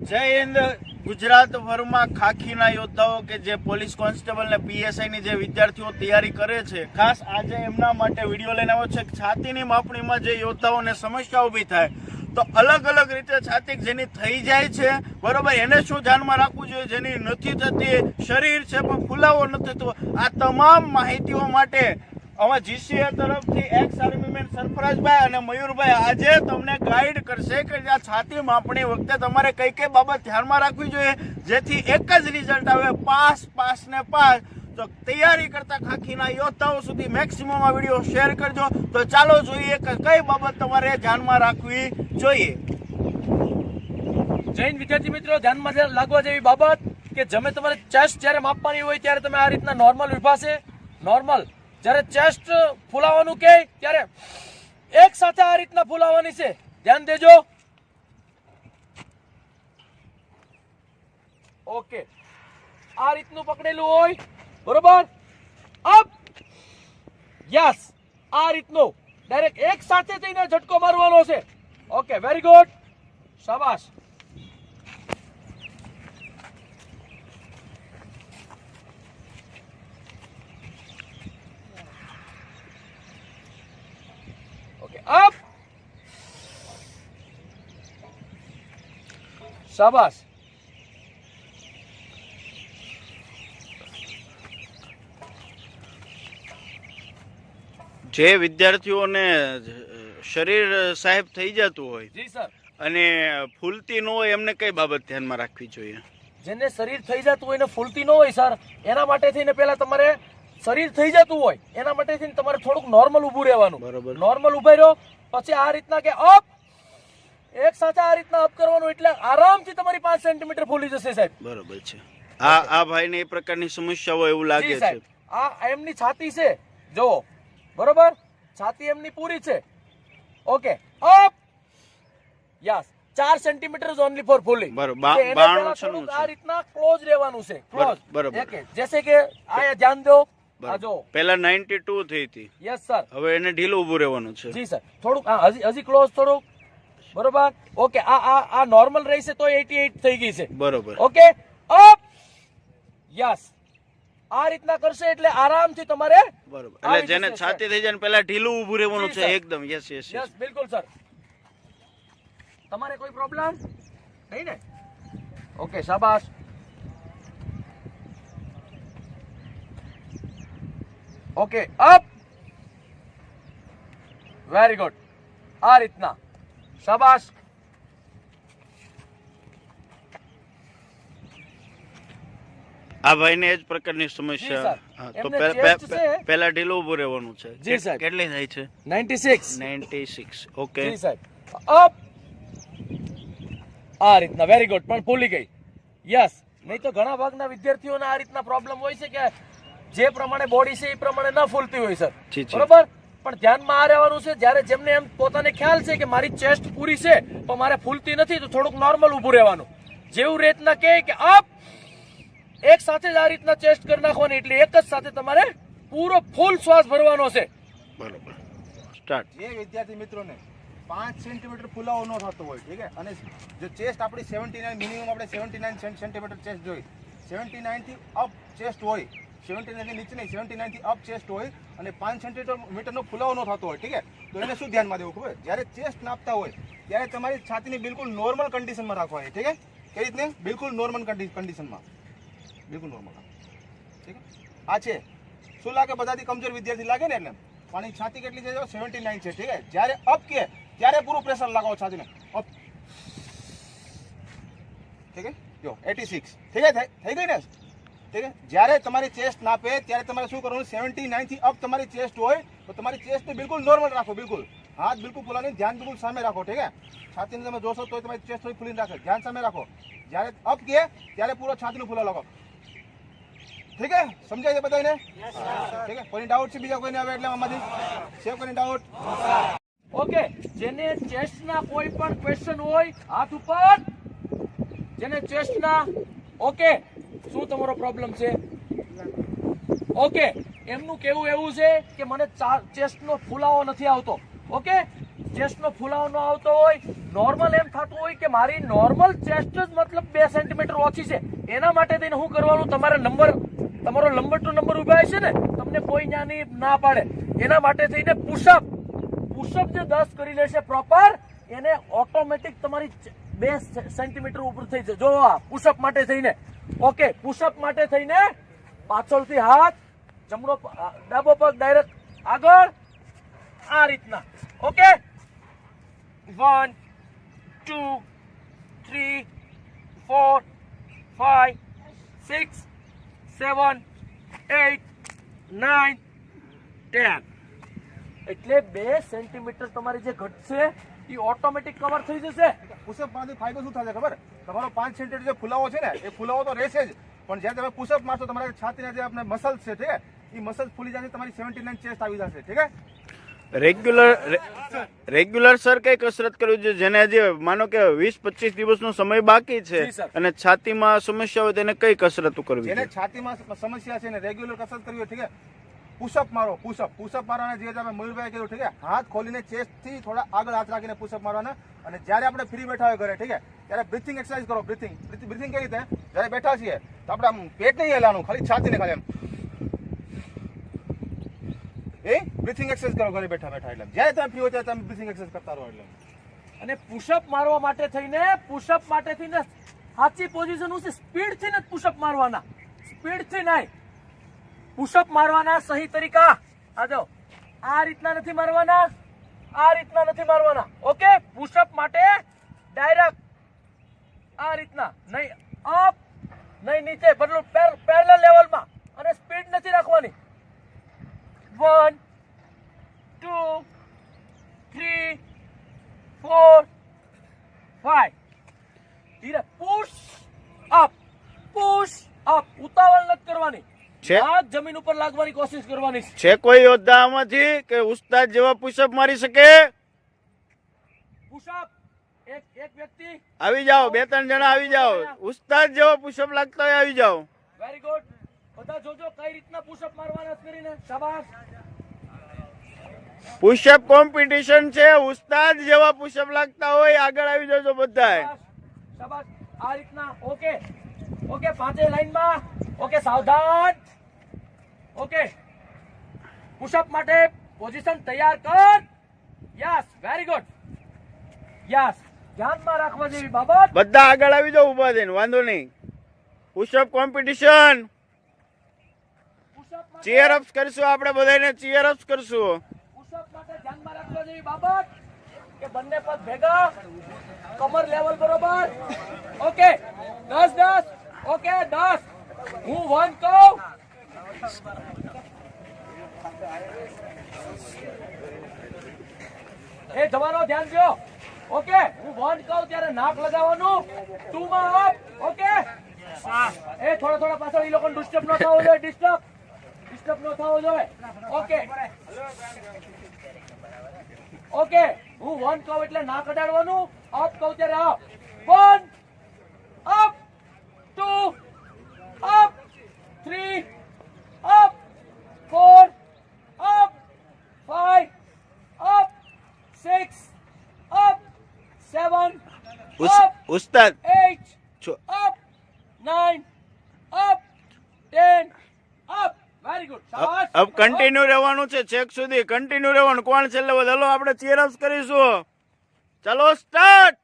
જય હિન્દ. ગુજરાત ભરમાં ખાખીના યોદ્ધાઓ કે જે પોલીસ કોન્સ્ટેબલ ને પીએસઆઈ ની જે વિદ્યાર્થીઓ તૈયારી કરે છે. ખાસ આજે એમના માટે વીડિયો લઈને આવ્યો છે. છાતીની માપણીમાં જે યોદ્ધાઓને સમસ્યા ઊભી થાય, તો અલગ અલગ રીતે છાતી જેની થઈ જાય છે, બરોબર, એને શું ધ્યાનમાં રાખવું જોઈએ જેની નથી થતી, શરીર છે પણ ફુલાવો નથી થતો, આ તમામ માહિતીઓ માટે અમે જીસીએ તરફથી એક્સ આર્મીમેન સરફરાજભાઈ અને મયુરભાઈ આજે તમને ગાઈડ કરશે કે આ છાતી માપણી વખતે તમારે કઈ કઈ બાબત ધ્યાનમાં રાખવી જોઈએ, જેથી એક જ રિઝલ્ટ આવે, પાસ પાસ ને પાસ. તો તૈયારી કરતા ખાખીના યોદ્ધાઓ સુધી મેક્સિમમ આ વીડિયો શેર કરજો. તો ચાલો જોઈએ કે કઈ બાબત તમારે ધ્યાનમાં રાખવી જોઈએ. જૈન વિદ્યાર્થી મિત્રો, ધ્યાનમાં લાગવા જેવી બાબત કે જમે તમારે ચેસ્ટ જ્યારે માપવાની હોય ત્યારે તમે આ રીતના નોર્મલ વિભાશે નોર્મલ જ્યારે ચેસ્ટ ફૂલાવાનું કહે, ત્યારે એક સાથે આ રીતના ફૂલાવાની છે. ધ્યાન દેજો. ઓકે. આ રીતનું પકડેલું હોય. બરોબર? અપ. યસ. આ રીતનું. ડાયરેક્ટ એક સાથે થઈને ઝટકો મારવાનો છે. ઓકે વેરી ગુડ શાબાશ ઓકે અપ શાબાશ. જે વિદ્યાર્થીઓને શરીર સાહેબ થઈ જતું હોય જી સર. અને ફૂલતી ન હોય એમને કઈ બાબત ધ્યાનમાં રાખવી જોઈએ? જેને શરીર થઈ જતું હોય ને ફૂલતી ન હોય સર એના માટે થઈને પહેલા તમારે શરીર થઈ જતું હોય એના માટે થઈને તમારે થોડુંક નોર્મલ ઊભું રહેવાનું. બરોબર. નોર્મલ ઊભા રહ્યો પછી આ રીતના કે અપ એક સાચા આ રીતના અપ કરવાનું એટલે આરામથી તમારી પાંચ સેન્ટીમીટર ફૂલી જશે સાહેબ. બરોબર છે. આ આ ભાઈને એ પ્રકારની સમસ્યા હોય એવું લાગે છે. સાહેબ આ એમની છાતી છે. જો બરોબર? છાતી એમની પૂરી છે. ઓકે. અપ યસ ચાર સેન્ટીમીટર ઓનલી ફોર ફૂલિંગ બરોબર. બાણું. આ રીતના ક્લોઝ રહેવાનું છે. ક્લોઝ બરોબર. ઓકે જેસે કે આ ધ્યાન દો. પેલા 92 થઈ હતી. યસ સર હવે એને ઢીલું ઊભું રહેવાનું છે. જી સર થોડુંક હજી હજી ક્લોઝ થોડુંક. બરોબર? ઓકે આ આ આ નોર્મલ રહેશે તો 88 થઈ ગઈ છે. બરોબર. ઓકે? અપ! યસ. આ રીતના કરશે એટલે આરામથી તમારે બરોબર. એટલે જેને છાતી થઈ જાય ને પહેલા ઢીલું ઊભું રહેવાનું છે એકદમ. યસ યસ યસ બિલકુલ સર તમારે કોઈ પ્રોબ્લેમ નહીં ને? ઓકે શાબાશ. Okay up! વેરી ગુડ આ રીતના. શાબાશ. આ ભાઈને એ જ પ્રકારની સમસ્યા. તો પેલા ઢીલું ઊભું રહેવાનું છે. જી, સાહેબ. કેટલી થાય છે? 96 96 ઓકે જી સાહેબ. અપ. આ રીતના વેરી ગુડ પણ ભૂલી ગઈ. યસ નહીં તો ઘણા ભાગના વિદ્યાર્થીઓને આ રીતના પ્રોબ્લેમ હોય છે કે જે પ્રમાણે બોડી છે એ પ્રમાણે ન ફૂલતી હોય સર. બરોબર? પણ ધ્યાનમાં આ રહેવાનું છે જ્યારે જેમને એમ પોતાને ખ્યાલ છે કે મારી ચેસ્ટ પૂરી છે પણ મારે ફૂલતી નથી તો થોડુંક નોર્મલ ઊભું રહેવાનું. જેવું રીતના કહે કે અપ એક સાથે જ આ રીતના ચેસ્ટ કરી નાખવાની એટલે એક જ સાથે તમારે પૂરો ફૂલ શ્વાસ ભરવાનો છે. બરોબર. સ્ટાર્ટ જે વિદ્યાર્થી મિત્રોને પાંચ સેન્ટીમીટર ફુલાવો ન થતો હોય ઠીક છે? અને જો ચેસ્ટ આપણી સેવન્ટી નાઇન મિનિમમ આપણે સેવન્ટી નાઇન સેન્ટીમીટર ચેસ્ટ જોઈએ સેવન્ટી નાઇનથી અપ ચેસ્ટ હોય સેવન્ટી નાઇનથી નીચે નહીં, સેવન્ટી નાઇનથી અપ ચેસ્ટ હોય અને પાંચ સેન્ટીમીટર મીટરનો ફુલાવો ન થતો હોય, ઠીક છે? તો એને શું ધ્યાનમાં દેવું ખબર? જ્યારે ચેસ્ટ નાપતા હોય, ત્યારે તમારી છાતીને બિલકુલ નોર્મલ કન્ડિશનમાં રાખવાની, ઠીક છે? કઈ રીતને? બિલકુલ નોર્મલ કન્ડિશનમાં. બિલકુલ નોર્મલ ઠીક આ છે. શું લાગે? બધાથી કમજોર વિદ્યાર્થી લાગે ને એટલે? પાણી છાતી કેટલી છે સેવન્ટી નાઇન છે, ઠીક છે? જ્યારે અપ કે, ત્યારે પૂરું પ્રેશર લગાવો છાતીને. અપ. ઠીક છે? જો, એટી સિક્સ. ઠીક છે? થઈ- ગઈ ને? જ્યારે તમારી ચેસ્ટ નાપે ત્યારે તમારે શું કરવાનું? સેવન્ટી નાઇનથી અપ તમારી ચેસ્ટ હોય તો તમારી ચેસ્ટને બિલકુલ નોર્મલ રાખો બિલકુલ. હાથ બિલકુલ ફૂલાની ધ્યાન બિલકુલ સામે રાખો ઠીક છે? છાતીને તમે જોશો તો તમારી ચેસ્ટ થોડી ફૂલીને રાખે. ધ્યાન સામે રાખો. જ્યારે અપ કે ત્યારે પૂરો છાતીનું ફૂલા લખો. ઠીક છે? સમજાય છે બધાને ઠીક છે? કોઈ ડાઉટ છે? બીજા કોઈને આવે એટલે આમાંથી? સેવ કોઈ ડાઉટ ઓકે જેને ચેસ્ટના કોઈ પણ ક્વેશ્ચન હોય હાથ ઉપર. જેને ચેસ્ટના ઓકે શું તમારો પ્રોબ્લેમ છે? ઓકે એમનું કેવું એવું છે કે મને ચેસ્ટનો ફુલાવો નથી આવતો. ઓકે ચેસ્ટનો ફુલાવો ન આવતો હોય નોર્મલ એમ થતું હોય કે મારી નોર્મલ ચેસ્ટ જ મતલબ બે સેન્ટીમીટર ઓછી છે. એના માટે થઈને શું કરવાનું? તમારે નંબર તમારો નંબર ટુ નંબર ઊભા છે ને તમને કોઈ જ્ઞાની ના પાડે. એના માટે થઈને પુશઅપ પુશઅપ જે દસ કરી લેશે પ્રોપર એને ઓટોમેટિક તમારી બે સેન્ટીમીટર ઉપર થઈ જશે જો આ પુશઅપ માટે થઈને ઓકે પુશઅપ માટે થઈને પાછળથી હાથ, જમણો ડાબો પગ ડાયરેક્ટ આગળ, આ રીતના okay one two three four five six seven eight nine ten એટલે બે સેન્ટીમીટર તમારી જે ઘટશે એ ઓટોમેટિક કવર થઈ જશે. પુશઅપમાંથી ફાયદો શું થશે ખબર? તમારો પાંચ સેન્ટીમીટર જે ફુલાવો છે ને એ ફુલાવો તો રહેશે જ. પણ જ્યારે તમે પુશઅપ મારશો તમારા છાતીના જે આપણે મસલ્સ છે ઠીક એ મસલ્સ ફૂલી જશે તમારી સેવન્ટી નાઇન ચેસ્ટ આવી જશે ઠીક છે? રેગ્યુલર રેગ્યુલર સર કઈ કસરત કરવી જોઈએ? જેને હજી માનો કે વીસ પચીસ દિવસનો સમય બાકી છે અને છાતીમાં સમસ્યા હોય તેને કઈ કસરતો કરવી જેને છાતીમાં સમસ્યા છે ને રેગ્યુલર કસરત કરવી હોય ઠીક છે? પુશઅપ મારો પુશઅપ પુશઅપ મારવાના જે તમે મયુરભાઈ કીધું, ઠીક છે? હાથ ખોલીને ચેસ્ટથી થોડા આગળ હાથ રાખીને પુશઅપ મારવાના. અને જ્યારે આપણે ફ્રી બેઠા હોય ઘરે, ઠીક છે? ત્યારે બ્રિથિંગ એક્સરસાઇઝ કરો બ્રિથિંગ બ્રિથિંગ કેવી રીતે? જ્યારે બેઠા છીએ, તો આપણે આમ પેટ નહીં હેલાનું ખાલી છાતીને ખાલી એમ એ? બ્રિથિંગ એક્સરસાઇઝ કરો ઘરે બેઠા બેઠા એટલે. જ્યારે તમે ફ્રી હોય ત્યારે તમે બ્રિથિંગ એક્સરસાઇઝ કરતા રહો એટલે. અને પુશઅપ મારવા માટે થઈને પુશઅપ માટે થઈને સાચી પોઝિશન હું છે સ્પીડથી જ પુશઅપ મારવાના. સ્પીડથી નહીં. પુશઅપ મારવાના સહી તરીકા. આ જો, આ રીતના નથી મારવાના, આ રીતના નથી મારવાના. ઓકે, પુશઅપ માટે ડાયરેક્ટ આ રીતના. નહીં, અપ, નહીં, નીચે, બદલું પેરેલલ લેવલમાં. અને સ્પીડ નથી રાખવાની. One, two, three, four five. ધીરે પુશ અપ પુશ અપ ઉતાવળ નથી કરવાની. છે. જમીન ઉપર લાગવાની કોશિશ કરવાની છે. કોઈ યોદ્ધા આમાંથી કે ઉસ્તાદ જેવા પુશઅપ મારી શકે? પુશ એક એક વ્યક્તિ? આવી જાઓ બે ત્રણ જણા આવી જાઓ. ઉસ્તાદ જેવા પુષપ લાગતા હોય આવી જાઓ. વેરી ગુડ બધા જોજો કઈ રીતના પુશ મારવાના કરીને. શાબાશ. પુશઅપ કોમ્પિટિશન છે ઉસ્તાદ જેવા પુશઅપ લાગતા હોય આગળ આવી જજો શાબાશ. આ રીતના ઓકે. ઓકે પાંચે લાઈનમાં. ઓકે સાવધાન. ઓકે. પુશઅપ માટે પોઝિશન તૈયાર કર. યસ વેરી ગુડ યસ ધ્યાનમાં રાખવા જેવી બાબત. બધા આગળ આવી જાઓ ઊભા થઈને વાંધો નહીં. પુશઅપ કોમ્પિટિશન ચીયર અપ્સ કરશું આપણે બધાને ચીયર અપ્સ કરશું. પુશઅપ માટે ધ્યાનમાં રાખવા જેવી બાબત કે બંને પગ ભેગા કમર લેવલ બરોબર. ઓકે દસ દસ. ઓકે દસ. હું વન કહું? એ જવાનો ધ્યાન દો ઓકે, હું વન કહું ત્યારે નાક લગાવવાનું. ટુ માં અપ ઓકે? એ થોડા થોડા પાછળ એ લોકોને ડિસ્ટર્બ ન થવો જોઈએ ડિસ્ટર્બ ડિસ્ટર્બ ન થવો જોઈએ. ઓકે. ઓકે, હું વન કહું એટલે નાક અડાડવાનું. અપ કહું ત્યારે up one up two up three up four up five up six up seven ઉસ- અપ ઉસ્તાદ. છો- up, nine, up, ten, up. Very good. શાબાશ. અબ કન્ટિન્યુ રહેવાનું છે છેક સુધી. કન્ટિન્યુ રહેવાનું. કોણ છેલ્લે વધે? હલો આપણે ચીયર અપ્સ કરીશું. ચાલો સ્ટાર્ટ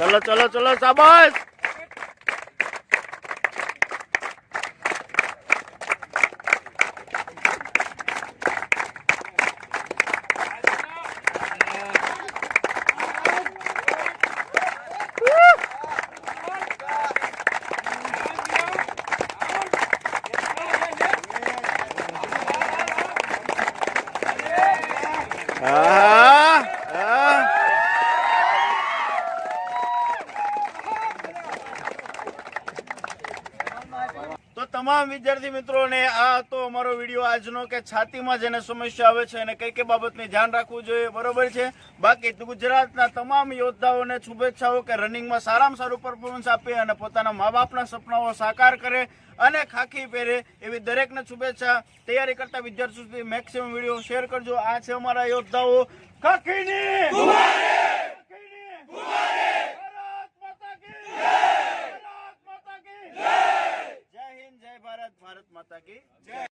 ચલો ચલો ચલો શાબાશ તમામ વિદ્યાર્થી મિત્રોને આ હતો અમારો વીડિયો આજનો કે છાતીમાં જેને સમસ્યા આવે છે અને કઈ કઈ બાબતની ધ્યાન રાખવું જોઈએ બરોબર છે? બાકી ગુજરાતના તમામ યોદ્ધાઓને શુભેચ્છાઓ કે રનિંગમાં સારામાં સારું પરફોર્મન્સ આપે અને પોતાના મા બાપના સપનાઓ સાકાર કરે અને ખાખી પહેરે એવી દરેકને શુભેચ્છા. તૈયારી કરતા વિદ્યાર્થીઓ સુધી મેક્સિમમ વીડિયો શેર કરજો. આ છે અમારા યોદ્ધાઓ ખાખીની ખાખીની! ભારત માતા કી! ભારત માતા કી! જય હિન્દ જય ભારત ભારત માતા કી. જય